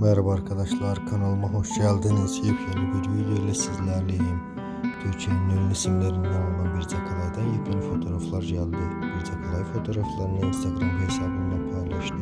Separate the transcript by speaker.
Speaker 1: Merhaba arkadaşlar kanalıma hoş geldiniz. Yepyeni bir video ile sizlerleyim. Türkiye'nin ünlü isimlerinden olan Birce Kalay'dan yepyeni fotoğraflar geldi. Birce Kalay fotoğraflarını Instagram hesabından paylaştı.